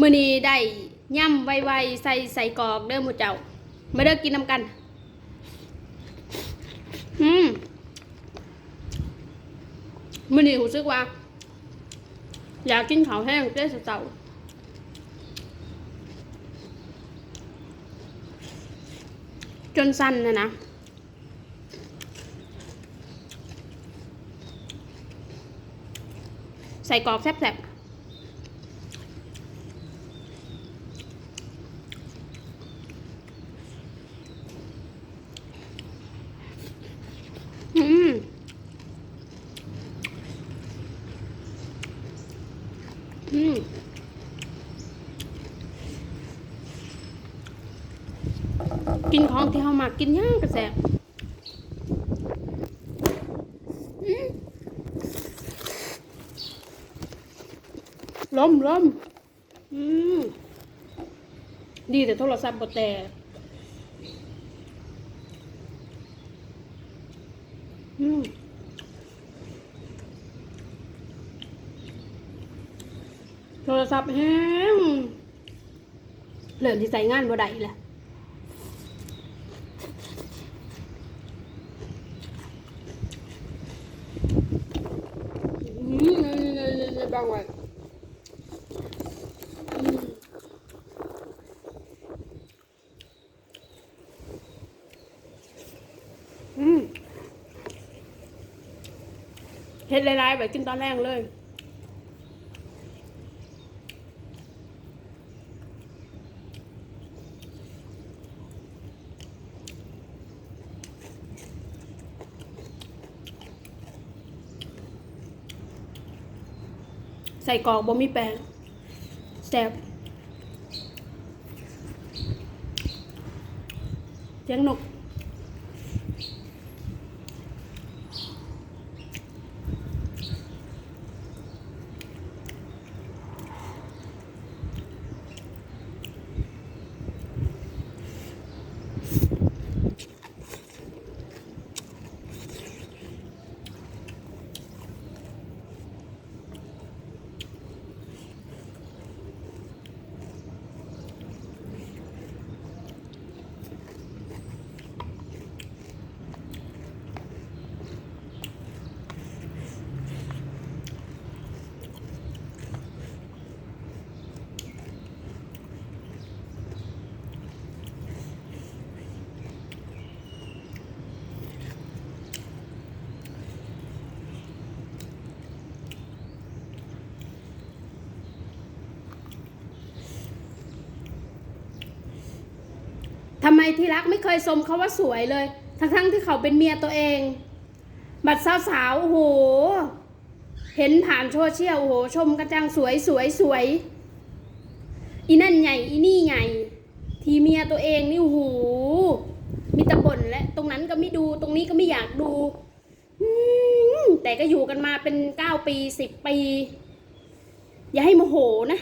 มื้อนี้ได้ย่ำไวๆใส่ใส่กอกเด้อหมูเจ้ามาเด้อกินน้ำกัน อืมมื้อนี้รู้สึกว่า อยากกินข้าวแห้งเด้อเจ้าจนสั้นนะนะใส่กรอกแซ่บๆอืมอืม กินของที่เขามากินย่างกระแสบอืมลมลมอืมดีแต่โทรศัพท์บดแต่อืม โทรศัพท์แห้งเริ่มที่ใส่งานบ่ได้แหละอืมนี่ๆๆบางว้อืมอืมเฮ็ดหลายๆแบบกินตอนแรกเลย ใส่กรอกบ่มีแป้งแซ่บเสียงนก ทำไมที่รักไม่เคยชมเขาว่าสวยเลย ทั้งๆที่เขาเป็นเมียตัวเอง บัดสาวๆโอ้โห เห็นผ่านโซเชียลโอ้โห ชมกันจังสวยสวยสวยอีนั่นใหญ่อีนี่ใหญ่ ทีเมียตัวเองนี่โอ้โหมีตะบ่นและตรงนั้นก็ไม่ดูตรงนี้ก็ไม่อยากดูแต่ก็อยู่กันมาเป็นเก้าปีสิบปี อย่าให้โมโหนะ